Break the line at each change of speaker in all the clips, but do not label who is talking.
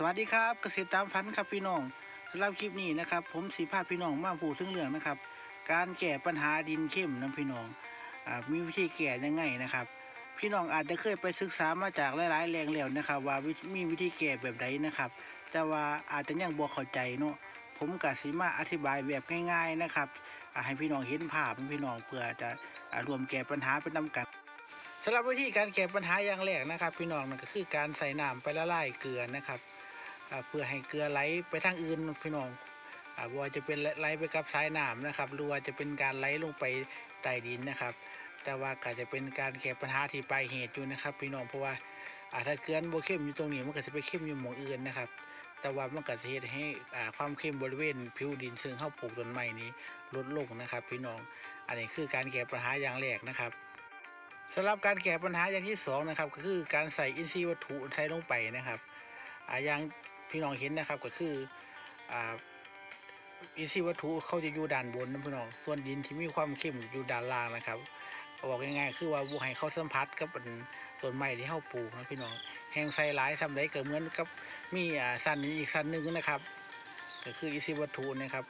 สวัสดีครับเกษตรตามฝันครับพี่น้องสำหรับคลิปนี้นะครับ ผมสีภาพพี่น้องมาพูดถึงเรื่องนะครับ การแก้ปัญหาดินเข้มนะพี่น้องอมีวิธีแก้ยังไงนะครับ พี่น้องอาจจะเคยไปศึกษามาจากหลายๆแหล่งแล้วนะครับ ว่ามีวิธีแก้แบบใดนะครับ แต่ว่าอาจจะยังบ่เข้าใจเนาะผมกับสิมาอธิบายแบบง่าย ๆนะครับให้พี่น้องเห็นภาพพี่น้องเพื่อจะอรวมแก้ปัญหาเป็นนำกันสำหรับวิธีการแก้ปัญหาอย่างแรกนะครับ พี่น้องนั่นก็คือการใส่น้ำไปละลายเกลือนะครับ เพื่อให้เกลือไหลไปทางอื่นพี่น้องอาบ่ว่าจะเป็นไหลไปกับสายน้ำนะครับ หรือว่าจะเป็นการไหลลงไปใต้ดินนะครับ แต่ว่าก็จะเป็นการแก้ปัญหาที่ปลายเหตุอยู่นะครับ พี่น้องเพราะว่าอาถ้าเกลือโบเข้มอยู่ตรงนี้มันก็จะไปเข้มอยู่หม่องอื่นนะครับ แต่ว่ามันก็จะเฮ็ดให้ความเข้มบริเวณผิวดินซึ่งเฮาปลูกต้นไม้นี้ลดลงนะครับ พี่น้อง อันนี้คือการแก้ปัญหาอย่างแรกนะครับสำหรับการแก้ปัญหาอย่างที่สองนะครับก็คือการใส่อินทรีย์วัตถุใส่ลงไปนะครับอย่าง พี่น้องเห็นนะครับก็คืออ่าอินทรีย์วัตถุเขาจะอยู่ด้านบนนะพี่น้อง ส่วนดินที่มีความเข้มอยู่ด้านล่างนะครับบอกง่ายๆคือว่าบุให้เขาสัมผัสกับเป็นต้นไม้ที่เขาปลูกนะพี่น้องแห้งใส่หลายทำได้เกิดเหมือนกับมีอ่าสันนี้อีกสันหนึ่งนะครับ ก็คืออินทรีย์วัตถุนะครับ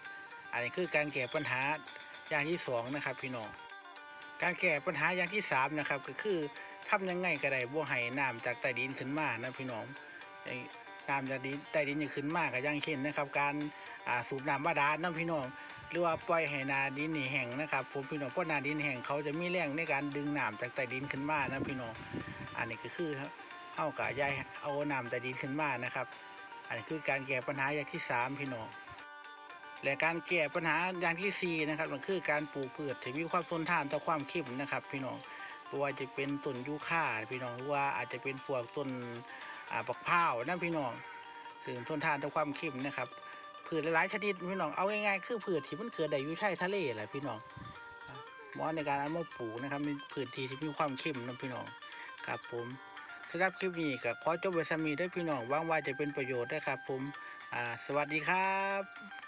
อันนี้คือการแก้ปัญหาอย่างที่สองนะครับ พี่น้องการแก้ปัญหาอย่างที่สามนะครับ ก็คือทำยังไงก็ได้บ่ให้น้ำจากใต้ดินขึ้นมานะพี่น้องไอ น้ำจากดินใต้ดินจะขึ้นมากก็ยังเช่นนะครับ การสูบน้ำบาดาลนะพี่น้องหรือว่าปล่อยให้นาดินแห้งนะครับผมพี่น้องเพราะนาดินแห้งเขาจะมีแรงในการดึงน้ำจากใต้ดินขึ้นมานะพี่น้องอันนี้ก็คือเข้ากับยายเอาน้ำใต้ดินขึ้นมานะครับ อันนี้คือการแก้ปัญหาอย่างที่สามพี่น้องและการแก้ปัญหาอย่างที่สี่นะครับมันคือการปลูกพืชที่มีความทนทานต่อความเข้มนะครับ พี่น้องว่าจะเป็นต้นยูคาพี่น้องหรือว่าอาจจะเป็นพวกต้น อ่าปักพร้าวนะพี่น้องถึงทนทานต่อความเข้มนะครับผืดหลายชนิดพี่น้องเอาง่ายๆคือผืดที่มันเกิดได้อยู่ชายทะเลแหละพี่น้องเหมาะในการเอามาปลูกนะครับมีพืชที่ที่มีความเข้มนะพี่น้องครับผมสำหรับคลิปนี้ก็ขอจบไว้สามีด้วยพี่น้องหวังว่าจะเป็นประโยชน์นะครับผมสวัสดีครับ